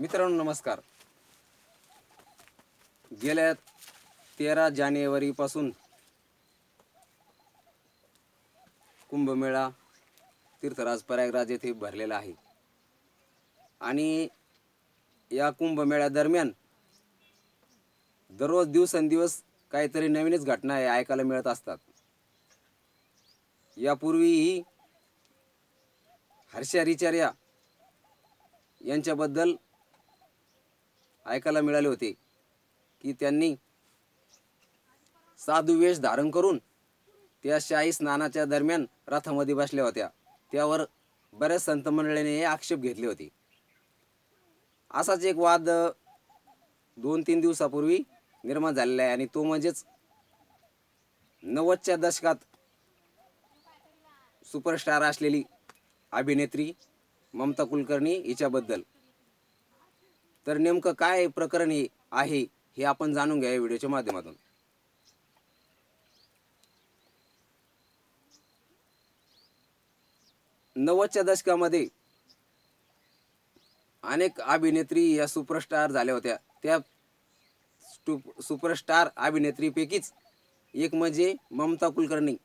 मित्रांनो नमस्कार. गेल्या तेरा जानेवारीपासून कुंभमेळा तीर्थराज प्रयागराज येथे भरलेला आहे. आणि या कुंभमेळ्यादरम्यान दररोज दिवसेंदिवस काहीतरी नवीनच घटना आहे ऐकायला मिळत असतात. यापूर्वीही हर्षा रिचार्या यांच्याबद्दल ऐकायला मिळाले होते की त्यांनी साधू वेश धारण करून त्या शाही स्नानाच्या दरम्यान रथामध्ये बसल्या होत्या. त्यावर बऱ्याच संत मंडळीने आक्षेप घेतले होते. असाच एक वाद दोन तीन दिवसापूर्वी निर्माण झालेला आहे आणि तो म्हणजेच नव्वदच्या दशकात सुपरस्टार असलेली अभिनेत्री ममता कुलकर्णी हिच्याबद्दल. तर नेमकं काय प्रकरण हे आहे हे आपण जाणून घ्या या व्हिडिओच्या माध्यमातून. नव्वदच्या दशकामध्ये अनेक अभिनेत्री या सुपरस्टार झाल्या होत्या. त्या सुपरस्टार अभिनेत्रीपैकीच एक म्हणजे ममता कुलकर्णी.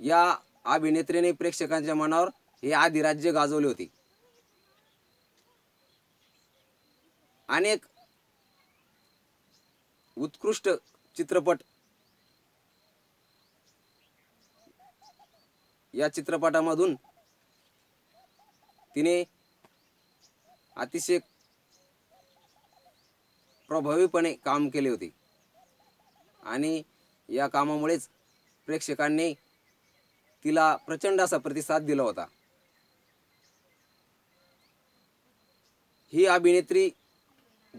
या अभिनेत्रीने प्रेक्षकांच्या मनावर हे आधिराज्य गाजवले होते. अनेक उत्कृष्ट चित्रपट या चित्रपटामधून तिने अतिशय प्रभावीपणे काम केले होते. आणि या कामामुळेच प्रेक्षकांनी तिला प्रचंड असा प्रतिसाद दिला होता. ही अभिनेत्री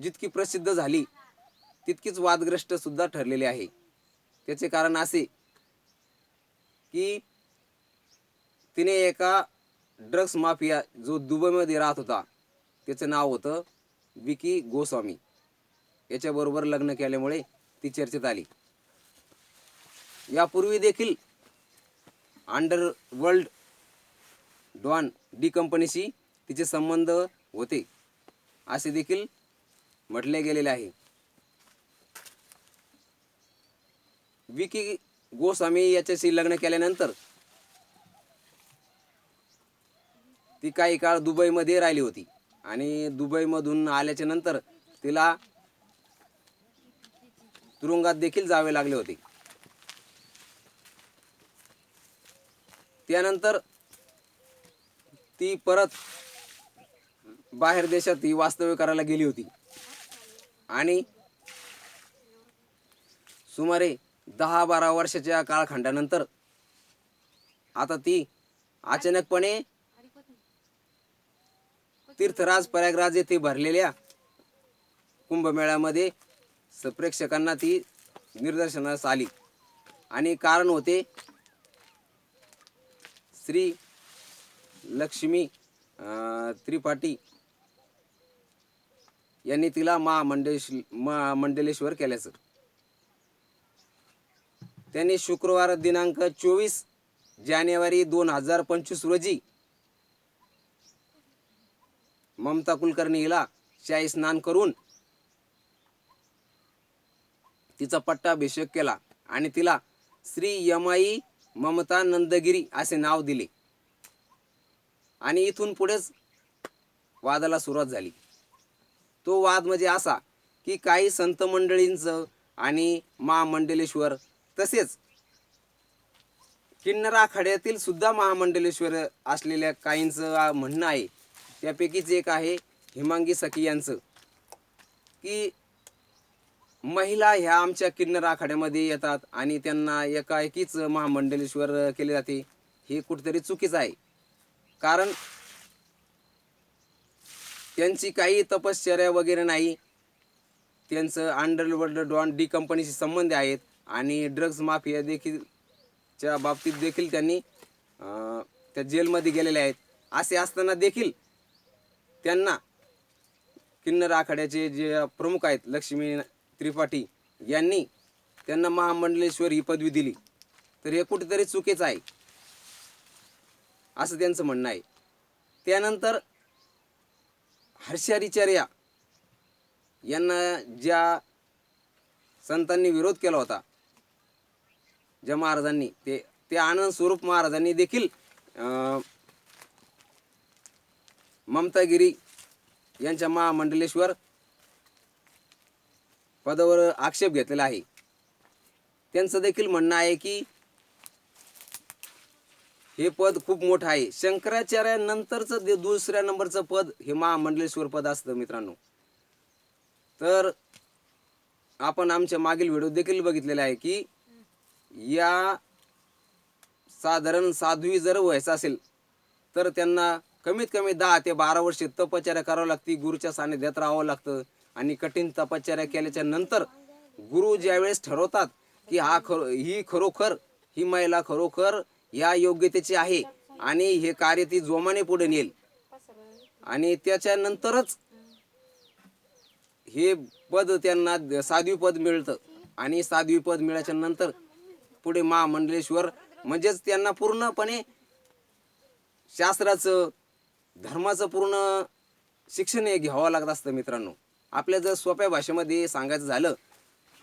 जितकी प्रसिद्ध झाली तितकीच वादग्रस्त सुद्धा ठरलेली आहे. त्याचे कारण असे की तिने एका ड्रग्स माफिया जो दुबईमध्ये राहत होता त्याचं नाव होतं विकी गोस्वामी. याच्याबरोबर लग्न केल्यामुळे ती चर्चेत आली. यापूर्वी देखील अंडर वर्ल्ड डॉन डी कंपनीशी तिचे संबंध होते. असे देखील म्हटले गेलेले आहे. विकी गोस्वामी याच्याशी लग्न केल्यानंतर ती काही काळ दुबईमध्ये राहिली होती. आणि दुबईमधून आल्याच्यानंतर तिला तुरुंगात देखील जावे लागले होते. त्यानंतर ती परत बाहेर देशात ही वास्तव्य करायला गेली होती. आणि सुमारे दहा बारा वर्षाच्या काळखंडानंतर आता ती अचानकपणे तीर्थराज प्रयागराज येथे भरलेल्या कुंभमेळ्यामध्ये स- प्रेक्षकांना ती निदर्शनास आली. आणि कारण होते श्री लक्ष्मी त्रिपाठी यांनी तिला महामंडेश महामंडलेश्वर केल्याचं त्यांनी शुक्रवार दिनांक चोवीस जानेवारी दोन हजार पंचवीस रोजी ममता कुलकर्णी हिला शाही स्नान करून तिचा पट्टाभिषेक केला आणि तिला श्री यमाई ममता नंदगिरी असे नाव दिले. आणि इथून पुढेच वादाला सुरुवात झाली. तो वाद म्हणजे असा की काही संत मंडळींचं आणि महामंडलेश्वर तसेच किन्नर आखाड्यातील सुद्धा महामंडलेश्वर असलेल्या काहींचं म्हणणं आहे. त्यापैकीच एक आहे हिमांगी सखी यांचं. की महिला ह्या आमच्या किन्नर आखाड्यामध्ये येतात आणि त्यांना एकाएकीच महामंडलेश्वर केले जाते हे कुठेतरी चुकीचं आहे. कारण त्यांची काही तपश्चर्या वगैरे नाही. त्यांचं अंडरवर्ल्ड डॉन डी कंपनीशी संबंध आहेत आणि ड्रग्ज माफिया देखील च्या बाबतीत देखील त्यांनी त्या जेलमध्ये गेलेले आहेत. असे असताना देखील त्यांना किन्नर आखाड्याचे जे प्रमुख आहेत लक्ष्मी त्रिपाठी यांनी त्यांना महामंडलेश्वर ही पदवी दिली. तर हे कुठेतरी चुकीचं आहे. असं त्यांचं म्हणणं आहे. त्यानंतर हर्षारिचार्या यांना ज्या संतांनी विरोध केला होता ज्या महाराजांनी ते ते आनंद स्वरूप महाराजांनी देखील अं, ममतागिरी यांच्या महामंडलेश्वर पदावर आक्षेप घेतलेला आहे. त्यांचं देखील म्हणणं आहे की हे पद खूप मोठं आहे. शंकराचार्यानंतरचं जे दुसऱ्या नंबरचं पद हे महामंडलेश्वर पद असतं मित्रांनो. तर आपण आमच्या मागील व्हिडिओ देखील बघितलेला आहे की या साधारण साध्वी जर व्हायचं असेल तर त्यांना कमीत कमी दहा ते बारा वर्षे तपश्चर्या करावं लागते गुरुच्या सानिध्यात राहावं लागतं आणि कठीण तपश्चर्या केल्याच्यानंतर गुरु ज्यावेळेस ठरवतात की हा खरो ही खरोखर ही महिला खरोखर या योग्यतेची आहे आणि हे कार्य ती जोमाने पुढे नेईल. आणि त्याच्यानंतरच हे पद त्यांना द- साध्वी पद मिळतं. आणि साध्वी पद मिळाच्या नंतर पुढे महामंडलेश्वर म्हणजेच त्यांना पूर्णपणे शास्त्राचं धर्माचं पूर्ण शिक्षण हे घ्यावं लागत असतं मित्रांनो. आपल्या जर सोप्या भाषेमध्ये सांगायचं झालं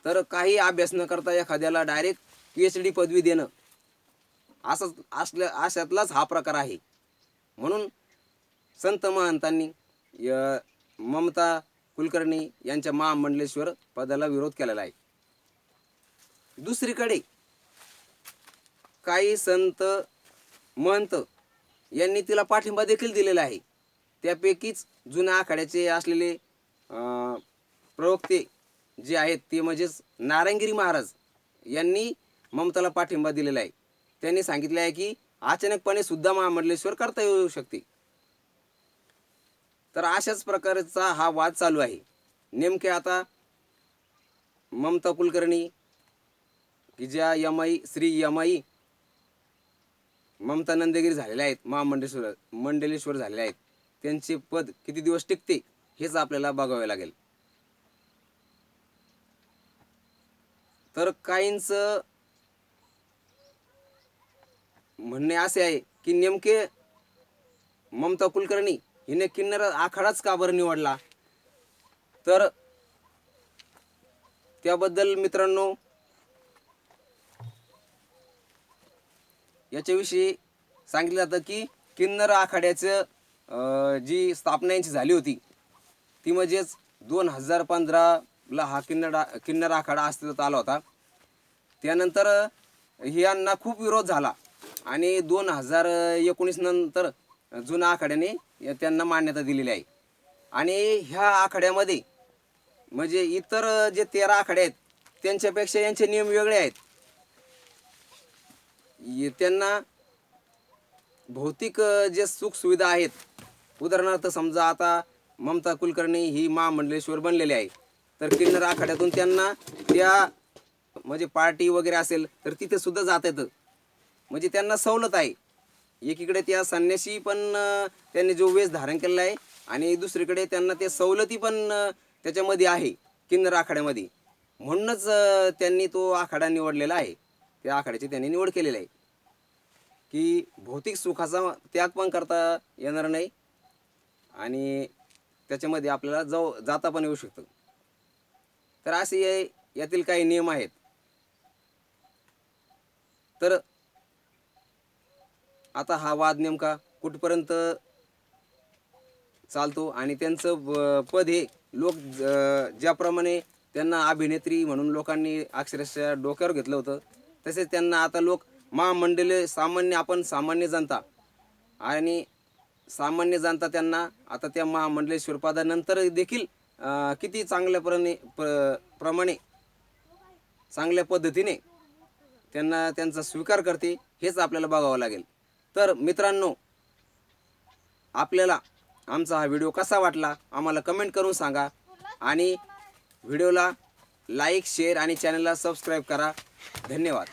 तर काही अभ्यास न करता एखाद्याला डायरेक्ट पी एच डी पदवी देणं असंच असल्या अशातलाच हा प्रकार आहे. म्हणून संत महंतांनी य- ममता कुलकर्णी यांच्या महामंडलेश्वर पदाला विरोध केलेला आहे. दुसरीकडे काही संत महंत यांनी तिला पाठिंबा देखील दिलेला आहे. त्यापैकीच जुन्या आखाड्याचे असलेले प्रवक्ते जे आहेत ते म्हणजेच नारायणगिरी महाराज यांनी ममताला पाठिंबा दिलेला आहे. त्यांनी सांगितले आहे की अचानकपणे सुद्धा महामंडलेश्वर करता येऊ शकते. तर अशाच प्रकारचा हा वाद चालू आहे. नेमके आता ममता कुलकर्णी की ज्या यमाई श्री यमाई ममता नंदगिरी झालेल्या आहेत महामंडलेश्वर मंडलेश्वर झालेले आहेत त्यांचे पद किती दिवस टिकते हेच आपल्याला बघावे लागेल. तर काहींचं म्हणणे असे आहे की नेमके ममता कुलकर्णी हिने किन्नर आखाडाच का बरं निवडला? तर त्याबद्दल मित्रांनो याच्याविषयी सांगितलं जातं की किन्नर आखाड्याचं जी स्थापना यांची झाली होती ती म्हणजेच दोन हजार पंधराला हा किन्नर किन्नर आखाडा अस्तित्वात आला होता. त्यानंतर यांना खूप विरोध झाला. आणि दोन हजार एकोणीस नंतर जुन्या आखाड्याने त्यांना मान्यता दिलेली आहे. आणि ह्या आखाड्यामध्ये म्हणजे इतर जे तेरा आखाडे आहेत त्यांच्यापेक्षा यांचे नियम वेगळे आहेत. ये- त्यांना भौतिक जे सुखसुविधा आहेत उदाहरणार्थ समजा आता ममता कुलकर्णी ही महामंडलेश्वर बनलेली आहे तर किन्नर आखाड्यातून त्यांना त्या म्हणजे पार्टी वगैरे असेल तर तिथे सुद्धा जाता येतं. म्हणजे त्यांना सवलत आहे. एकीकडे त्या संन्याशी पण त्यांनी जो वेश धारण केलेला आहे आणि दुसरीकडे त्यांना ते सवलती पण त्याच्यामध्ये आहे किन्नर आखाड्यामध्ये. म्हणूनच त्यांनी तो आखाडा निवडलेला आहे. त्या आखाड्याची त्यांनी निवड केलेली आहे. की भौतिक सुखाचा त्याग पण करता येणार नाही आणि त्याच्यामध्ये आपल्याला जाऊ जाता पण येऊ शकतं. तर असे यातील काही नियम आहेत. तर आता हा वाद नेमका कुठपर्यंत चालतो आणि त्यांचं पद हे लोक ज्याप्रमाणे त्यांना अभिनेत्री म्हणून लोकांनी अक्षरशः डोक्यावर घेतलं होतं तसेच त्यांना आता लोक महामंडले सामान्य आपण सामान्य जनता आणि सामान्य जनता त्यांना आता त्या महामंडलेश्वर पदानंतर देखील किती चांगल्याप्रमाणे प्र प्रमाणे चांगल्या पद्धतीने त्यांना त्यांचा स्वीकार करते हेच आपल्याला बघावं लागेल. तर मित्रांनो आपल्याला आमचा हा व्हिडिओ कसा वाटला आम्हाला कमेंट करून सांगा आणि व्हिडिओला लाईक शेअर आणि चॅनलला सबस्क्राईब करा. धन्यवाद.